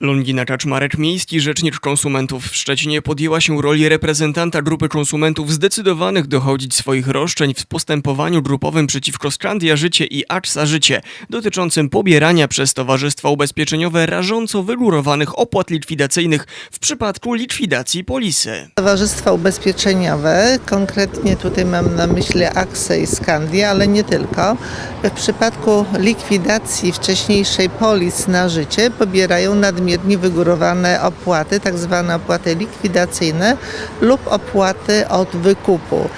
Longina Kaczmarek, miejski rzecznik konsumentów w Szczecinie, podjęła się roli reprezentanta grupy konsumentów zdecydowanych dochodzić swoich roszczeń w postępowaniu grupowym przeciwko Skandia Życie i AXA Życie dotyczącym pobierania przez towarzystwa ubezpieczeniowe rażąco wygórowanych opłat likwidacyjnych w przypadku likwidacji polisy. Towarzystwa ubezpieczeniowe, konkretnie tutaj mam na myśli AXE i Skandia, ale nie tylko. W przypadku likwidacji wcześniejszej polis na życie pobierają nadmiernie wygórowane opłaty, tak zwane opłaty likwidacyjne lub opłaty od wykupu.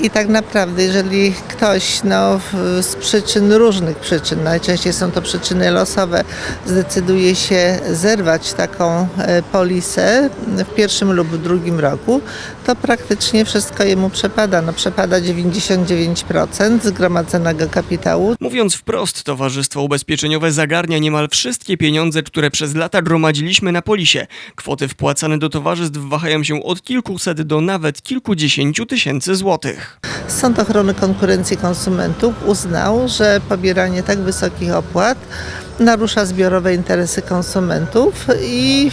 I tak naprawdę, jeżeli ktoś no, z przyczyn różnych przyczyn, najczęściej są to przyczyny losowe, zdecyduje się zerwać taką e, polisę w pierwszym lub w drugim roku, to praktycznie wszystko jemu przepada. No, przepada 99% zgromadzonego kapitału. Mówiąc wprost, towarzystwo ubezpieczeniowe zagarnia niemal wszystkie pieniądze, które przez lata gromadziliśmy na polisie. Kwoty wpłacane do towarzystw wahają się od kilkuset do nawet kilkudziesięciu tysięcy złotych. Sąd Ochrony Konkurencji Konsumentów uznał, że pobieranie tak wysokich opłat narusza zbiorowe interesy konsumentów i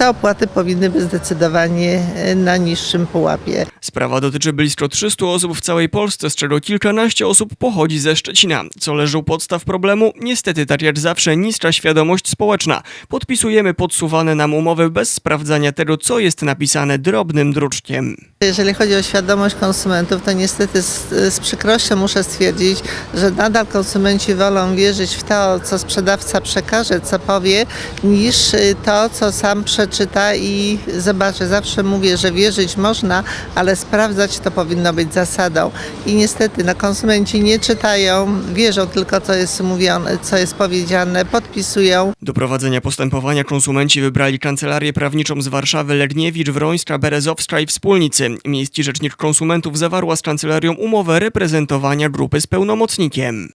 te opłaty powinny być zdecydowanie e, na niższym pułapie. Sprawa dotyczy blisko 300 osób w całej Polsce, z czego kilkanaście osób pochodzi ze Szczecina. Co leży u podstaw problemu? Niestety, tak jak zawsze, niska świadomość społeczna. Podpisujemy podsuwane nam umowy bez sprawdzania tego, co jest napisane drobnym druczkiem. Jeżeli chodzi o świadomość konsumentów, to niestety z, z przykrością muszę stwierdzić, że nadal konsumenci wolą wierzyć w to, co sprzedawca przekaże, co powie, niż y, to, co sam przeczyta i zobaczy. Zawsze mówię, że wierzyć można, ale sprawdzać to powinno być zasadą. I niestety no, konsumenci nie czytają, wierzą tylko, co jest mówione, co jest powiedziane, podpisują. Do prowadzenia postępowania konsumenci wybrali kancelarię prawniczą z Warszawy Legniewicz, Wrońska, Berezowska i Wspólnicy. Miejski Rzecznik Konsumentów zawarła z kancelarią umowę reprezentowania grupy z pełnomocnikiem.